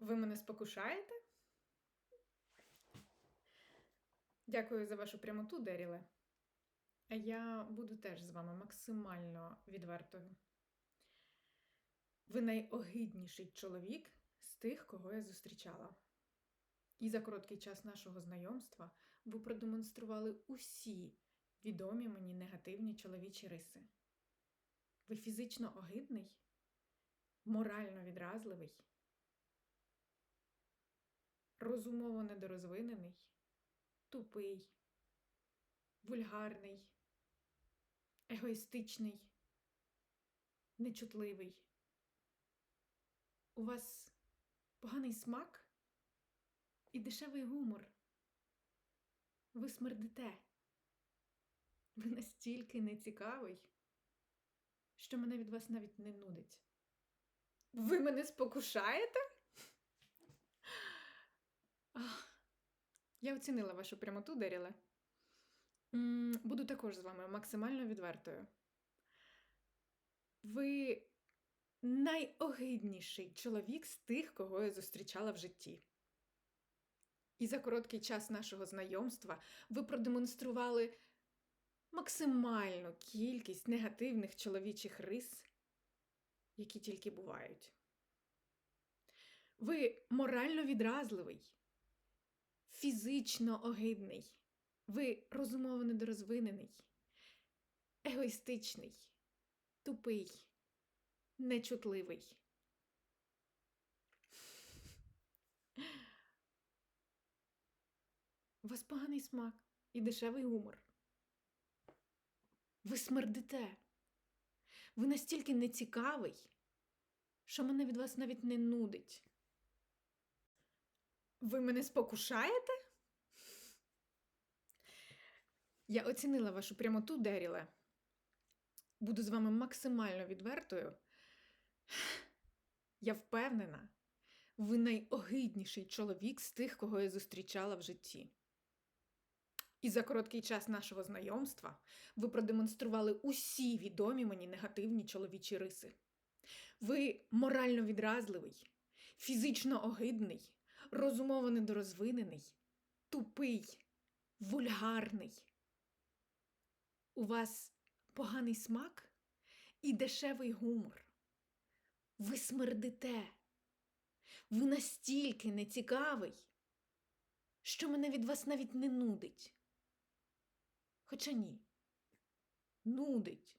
Ви мене спокушаєте? Дякую за вашу прямоту, Деріле. А я буду теж з вами максимально відвертою. Ви найогидніший чоловік з тих, кого я зустрічала. І за короткий час нашого знайомства ви продемонстрували усі відомі мені негативні чоловічі риси. Ви фізично огидний, морально відразливий, розумово недорозвинений, тупий, вульгарний, егоїстичний, нечутливий. У вас поганий смак і дешевий гумор. Ви смердите. Ви настільки нецікавий, що мене від вас навіть не нудить. Ви мене спокушаєте? Я оцінила вашу прямоту, Деріле. Буду також з вами максимально відвертою. Ви найогидніший чоловік з тих, кого я зустрічала в житті. І за короткий час нашого знайомства ви продемонстрували максимальну кількість негативних чоловічих рис, які тільки бувають. Ви морально відразливий, фізично огидний, ви розумово недорозвинений, егоїстичний, тупий, нечутливий. У вас поганий смак і дешевий гумор. Ви смердите. Ви настільки нецікавий, що мене від вас навіть не нудить. Ви мене спокушаєте? Я оцінила вашу прямоту, Деріле. Буду з вами максимально відвертою. Я впевнена, ви найогидніший чоловік з тих, кого я зустрічала в житті. І за короткий час нашого знайомства ви продемонстрували усі відомі мені негативні чоловічі риси. Ви морально відразливий, фізично огидний, розумово недорозвинений, тупий, вульгарний. У вас поганий смак і дешевий гумор. Ви смердите. Ви настільки нецікавий, що мене від вас навіть не нудить. Хоча ні, нудить.